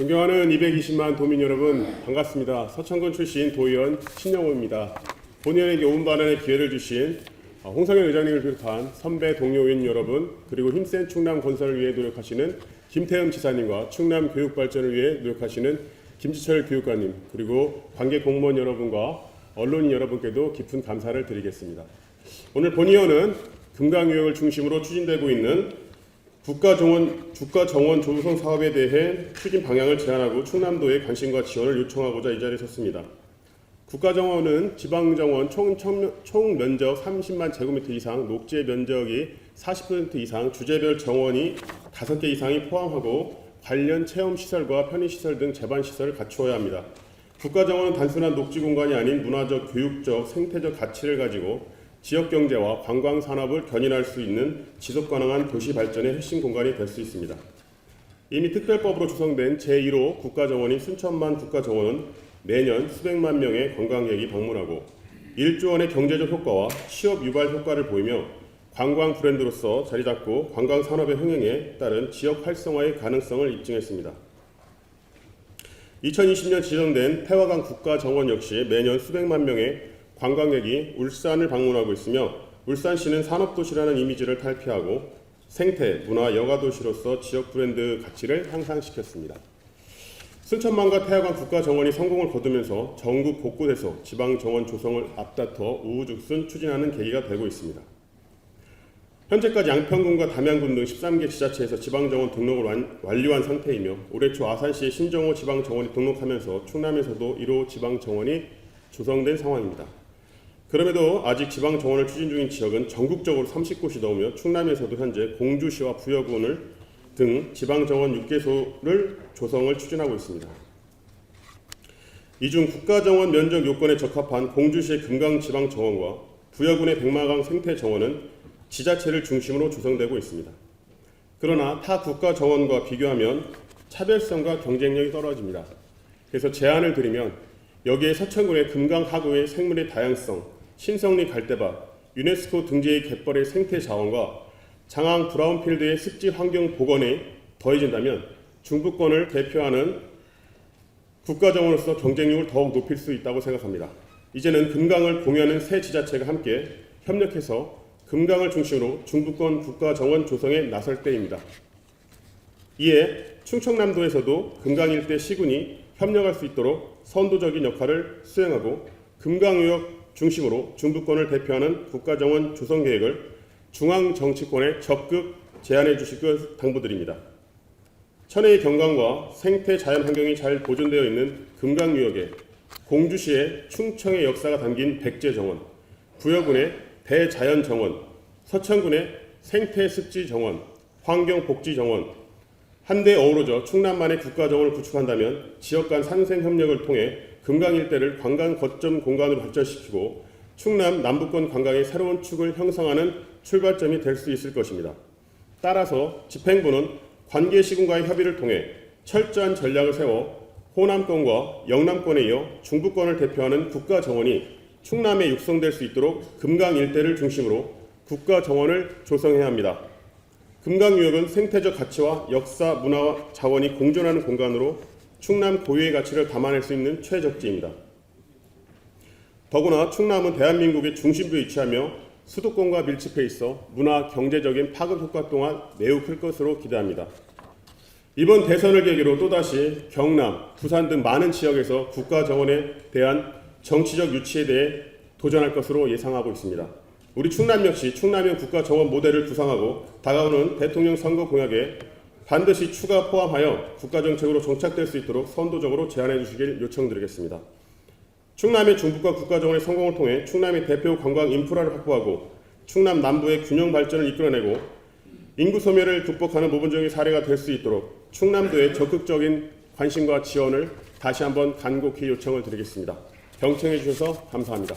존경하는 220만 도민 여러분 반갑습니다. 서천군 출신 도의원 신영호입니다. 본의원에게 온 발언의 기회를 주신 어, 홍성현 의장님을 비롯한 선배 동료 의원 여러분 그리고 힘센 충남 건설을 위해 노력하시는 김태흠 지사님과 충남 교육 발전을 위해 노력하시는 김지철 교육관님 그리고 관계 공무원 여러분과 언론인 여러분께도 깊은 감사를 드리겠습니다. 오늘 본의원은 금강유역을 중심으로 추진되고 있는 국가정원 주가정원 조성 사업에 대해 추진 방향을 제안하고 충남도의 관심과 지원을 요청하고자 이 자리에 섰습니다. 국가정원은 지방정원 총, 청- 총 면적 30만 제곱미터 이상, 녹지 면적이 40% 이상, 주제별 정원이 5개 이상이 포함하고 관련 체험 시설과 편의 시설 등 제반 시설을 갖추어야 합니다. 국가정원은 단순한 녹지 공간이 아닌 문화적, 교육적, 생태적 가치를 가지고 지역 경제와 관광 산업을 견인할 수 있는 지속 가능한 도시 발전의 핵심 공간이 될 수 있습니다. 이미 특별법으로 조성된 제1호 국가정원인 순천만 국가정원은 매년 수백만 명의 관광객이 방문하고 1조 원의 경제적 효과와 취업 유발 효과를 보이며 관광 브랜드로서 자리 잡고 관광 산업의 흥행에 따른 지역 활성화의 가능성을 입증했습니다. 2020년 지정된 태화강 국가정원 역시 매년 수백만 명의 관광객이 울산을 방문하고 있으며 울산시는 산업도시라는 이미지를 탈피하고 생태, 문화, 여가도시로서 지역 브랜드 가치를 향상시켰습니다. 순천만과 태화강 국가정원이 성공을 거두면서 전국 곳곳에서 지방정원 조성을 앞다퉈 우후죽순 추진하는 계기가 되고 있습니다. 현재까지 양평군과 담양군 등 13개 지자체에서 지방정원 등록을 완, 완료한 상태이며 올해 초 아산시의 신정호 지방정원이 등록하면서 충남에서도 1호 지방정원이 조성된 상황입니다. 그럼에도 아직 지방 정원을 추진 중인 지역은 전국적으로 30곳이 넘으며 충남에서도 현재 공주시와 부여군을 등 지방 정원 6개소를 조성을 추진하고 있습니다. 이 중 국가정원 면적 요건에 적합한 공주시의 금강지방정원과 부여군의 백마강 생태정원은 지자체를 중심으로 조성되고 있습니다. 그러나 타 국가 정원과 비교하면 차별성과 경쟁력이 떨어집니다. 그래서 제안을 드리면 여기에 서천군의 금강 하구의 생물의 다양성, 신성리 갈대밭, 유네스코 등재의 갯벌의 생태 자원과 장항 브라운필드의 습지 환경 복원에 더해진다면 중부권을 대표하는 국가정원으로서 경쟁력을 더욱 높일 수 있다고 생각합니다. 이제는 금강을 공유하는 새 지자체가 함께 협력해서 금강을 중심으로 중부권 국가정원 조성에 나설 때입니다. 이에 충청남도에서도 금강 일대 시군이 협력할 수 있도록 선도적인 역할을 수행하고 금강유역 중심으로 중부권을 대표하는 국가정원 조성 계획을 중앙 정치권에 적극 제안해 것 당부드립니다. 천혜의 경관과 생태 자연 환경이 잘 보존되어 있는 금강유역에 공주시의 충청의 역사가 담긴 백제정원, 부여군의 대자연정원, 서천군의 생태습지정원, 환경복지정원 한데 어우러져 충남만의 국가정원을 구축한다면 지역 간 산생 협력을 통해 금강 일대를 관광 거점 공간으로 발전시키고 충남 남부권 관광의 새로운 축을 형성하는 출발점이 될 수 있을 것입니다. 따라서 집행부는 관계 시군과의 협의를 통해 철저한 전략을 세워 호남권과 영남권에 이어 중부권을 대표하는 국가 정원이 충남에 육성될 수 있도록 금강 일대를 중심으로 국가 정원을 조성해야 합니다. 금강유역은 생태적 가치와 역사, 문화 자원이 공존하는 공간으로 충남 고유의 가치를 담아낼 수 있는 최적지입니다. 더구나 충남은 대한민국의 중심부에 위치하며 수도권과 밀집해 있어 문화, 경제적인 파급 효과 또한 매우 클 것으로 기대합니다. 이번 대선을 계기로 또다시 경남, 부산 등 많은 지역에서 국가 정원에 대한 정치적 유치에 대해 도전할 것으로 예상하고 있습니다. 우리 충남 역시 충남형 국가정원 모델을 구상하고 다가오는 대통령 선거 공약에 반드시 추가 포함하여 국가정책으로 정착될 수 있도록 선도적으로 제안해 주시길 요청드리겠습니다. 충남의 중부과 국가정원의 성공을 통해 충남의 대표 관광 인프라를 확보하고 충남 남부의 균형 발전을 이끌어내고 인구 소멸을 극복하는 모범적인 사례가 될 수 있도록 충남도의 적극적인 관심과 지원을 다시 한번 간곡히 요청을 드리겠습니다. 경청해 주셔서 감사합니다.